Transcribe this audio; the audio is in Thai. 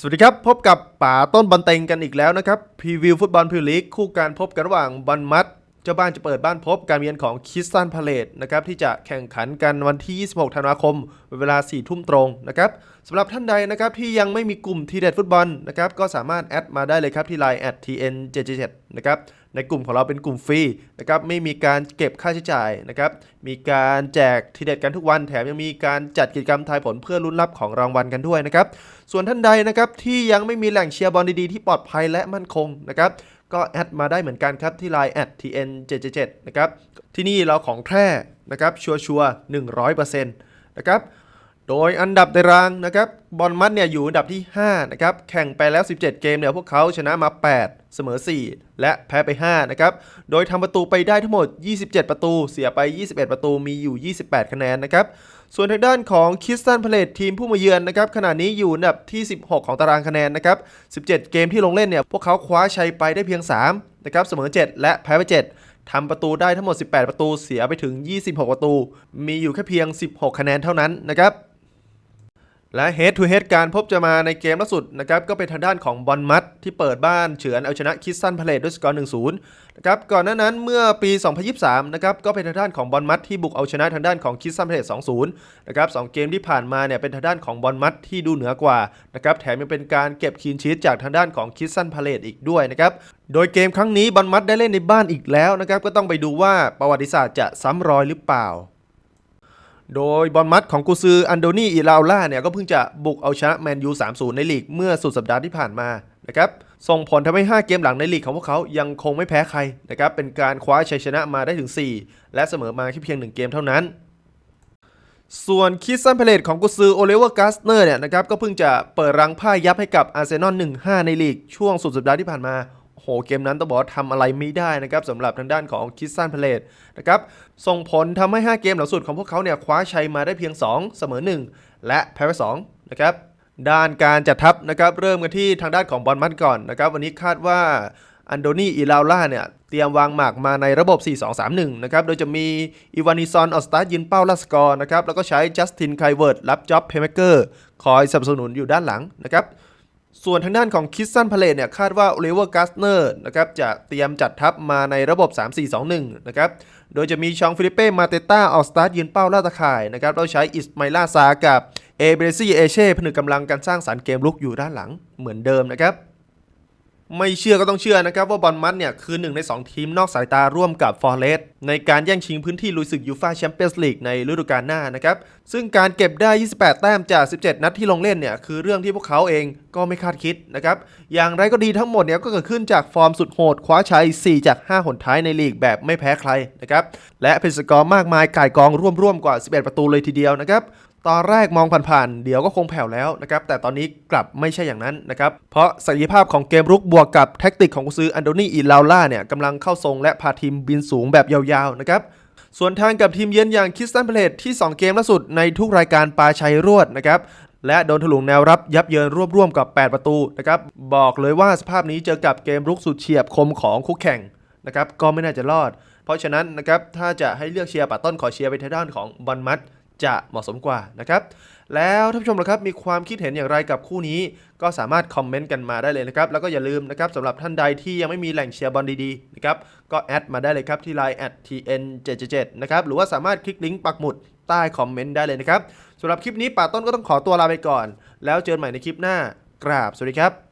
สวัสดีครับ พบกับป๋าต้นบอลเต็งกันอีกแล้วนะครับพรีวิวฟุตบอลพรีลีกคู่การพบกันระหว่างบอลมัด จ้าบ้านจะเปิดบ้านพบการเยือนของคิสตันพาเลตนะครับที่จะแข่งขันกันวันที่ 26 ธันวาคม เวลา 4 ทุ่มตรงนะครับสำหรับท่านใดนะครับที่ยังไม่มีกลุ่มทีเด็ดฟุตบอลนะครับก็สามารถแอดมาได้เลยครับที่ Line @tn77 นะครับในกลุ่มของเราเป็นกลุ่มฟรีนะครับไม่มีการเก็บค่าใช้จ่ายนะครับมีการแจกทีเด็ดกันทุกวัน แถมยังมีการจัดกิจกรรมทายผลเพื่อลุ้นรับของรางวัลกันด้วยนะครับส่วนท่านใดนะครับที่ยังไม่มีแหล่งเชียร์บอลดีๆที่ปลอดภัยและมั่นคงนะครับ ก็แอดมาได้เหมือนกันครับที่ Line @tn77 นะครับ ที่นี่เราของแท้นะครับ ชัวร์ๆ100%นะครับ โดยอันดับตารางนะครับบอลมัดเนี่ยอยู่อันดับที่ 5 นะครับ แข่งไปแล้ว 17 เกมเนี่ยพวกเขาชนะมา 8 เสมอ 4 และแพ้ไป 5 นะครับ โดยทำประตูไปได้ทั้งหมด 27 ประตู เสียไป 21 ประตูมีอยู่ 28 คะแนนนะครับ ส่วนทางด้านของคิสตันพาเลตทีมผู้มาเยือนนะครับขณะนี้อยู่อันดับที่ 16 ของตารางคะแนนนะครับ 17 เกมที่ลงเล่นเนี่ยพวกเขาคว้าชัยไปได้เพียง 3 นะครับเสมอ 7 และแพ้ไป 7ทำประตูได้ทั้งหมด 18 ประตู เสียไปถึง 26 ประตู มีอยู่แค่เพียง 16 คะแนนเท่านั้นนะครับ และ Head to Head การพบจะมาในเกมล่าสุดนะครับก็เป็นทางด้านของบอลมัดที่เปิดบ้านเฉือนเอาชนะคิสตันพาเลตด้วยสกอร์1-0นะครับก่อนหน้านั้นเมื่อปี 2023 นะครับก็เป็นทางด้านของบอลมัดที่บุกเอาชนะทางด้านของคิสตันพาเลต2-0 นะครับสองเกมที่ผ่านมาเนี่ยเป็นทางด้านของบอลมัดที่ดูเหนือกว่านะครับแถมยังเป็นการเก็บคีนชีตจากทางด้านของคิสตันพาเลตอีกด้วยนะครับโดยเกมครั้งนี้บอลมัดได้เล่นในบ้านอีกแล้วนะครับก็ต้องไปดูว่าประวัติศาสตร์จะซ้ำรอยหรือเปล่า โดยบอลมัดของกุซืออันโดนีอิลาล่าเนี่ยก็เพิ่งจะบุกเอาชนะแมนยู 3-0 ในลีกเมื่อสุดสัปดาห์ที่ผ่านมานะครับส่งผลทำให้ 5 เกมหลังในลีกของพวกเขายังคงไม่แพ้ใครนะครับเป็นการคว้าชัยชนะมาได้ถึง 4 และเสมอมาแค่เพียง 1 เกมเท่านั้น ส่วนคิสซันเพลตของกุซือโอเลเวอร์กาสเนอร์เนี่ยนะครับก็เพิ่งจะเปิดรังผ้ายับให้กับอาร์เซนอล1-5 ในลีกช่วงสุดสัปดาห์ที่ผ่านมา เกมนั้นต้องบอกว่าทำอะไรไม่ได้นะครับสำหรับทางด้านของคิสซันเพลตนะครับส่งผลทำให้ 5 เกมหลังสุดของพวกเขาเนี่ยคว้าชัยมาได้เพียง 2 เสมอ 1 และแพ้ไป2นะครับด้านการจัดทัพนะครับเริ่มกันที่ทางด้านของบอลมัดก่อนนะครับวันนี้คาดว่าอันโดนีอิลาล่าเนี่ยเตรียมวางหมากมาในระบบ 4-2-3-1 นะครับ โดยจะมีอีวานิซอนออสตาร์ยืนเป้าลัสกอร์นะครับ แล้วก็ใช้จัสตินไคเวิร์ดรับจ็อบเพย์เมเกอร์คอยสนับสนุนอยู่ด้านหลังนะครับ ส่วนทางด้านของคิสซันพาเลตเนี่ยคาดว่าโอลิเวอร์กัสเนอร์นะครับจะเตรียมจัดทัพมาในระบบ 3-4-2-1 นะครับ โดยจะมีชองฟิลิเป้ มาเตต้าออกสตาร์ทยืนเป้าล่าตะข่ายนะครับเราใช้อิสมาลาซากับเอเบรซี่เอเช่ผนึกกำลังการสร้างสรรค์เกมลุกอยู่ด้านหลังเหมือนเดิมนะครับ ไม่เชื่อก็ต้องเชื่อนะครับว่าบอลมัดเนี่ยคือหนึ่งใน 2 ทีมนอกสายตาร่วมกับฟอร์เรสในการแย่งชิงพื้นที่ลุยศึกยูฟาแชมเปี้ยนส์ลีกในฤดูกาลหน้านะครับ ซึ่งการเก็บได้ 28 แต้มจาก 17 นัดที่ลงเล่นเนี่ยคือเรื่องที่พวกเขาเองก็ไม่คาดคิดนะครับ อย่างไรก็ดีทั้งหมดเนี่ยก็เกิดขึ้นจากฟอร์มสุดโหดคว้าชัย 4 จาก 5 หนท้ายในลีกแบบไม่แพ้ใครนะครับและเป็นสกอร์มากมายก่ายกองร่วมๆกว่า 11 ประตูเลยทีเดียวนะครับ ตอนแรกมองผ่านๆ เดี๋ยวก็คงแผ่วแล้วนะครับ แต่ตอนนี้กลับไม่ใช่อย่างนั้นนะครับ เพราะศักยภาพของเกมรุกบวกกับแท็กติกของกุซืออันโดนีอิลาล่าเนี่ยกำลังเข้าทรงและพาทีมบินสูงแบบยาวๆ นะครับ ส่วนทางกับทีมเยือนอย่างคิสตันเพลตที่ 2 เกมล่าสุดในทุกรายการปาชัยรวดนะครับและโดนถลุงแนวรับยับเยินรวบร่วมกับ 8 ประตูนะครับบอกเลยว่าสภาพนี้เจอกับเกมรุกสุดเฉียบคมของคู่แข่งนะครับก็ไม่น่าจะรอด เพราะฉะนั้นนะครับถ้าจะให้เลือกเชียร์ป่าต้นขอเชียร์ไปทางด้านของบอลมัด จะเหมาะสมกว่านะครับ แล้วท่านผู้ชมล่ะครับมีความคิดเห็นอย่างไรกับคู่นี้ ก็สามารถคอมเมนต์กันมาได้เลยนะครับ แล้วก็อย่าลืมนะครับสำหรับท่านใดที่ยังไม่มีแหล่งเชียร์บอลดีๆนะครับก็แอดมาได้เลยครับที่ Line @tn777 นะครับหรือว่าสามารถคลิกลิงก์ปักหมุดใต้คอมเมนต์ได้เลยนะครับสำหรับคลิปนี้ป่าต้นก็ต้องขอตัวลาไปก่อน แล้วเจอกันใหม่ในคลิปหน้ากราบสวัสดีครับ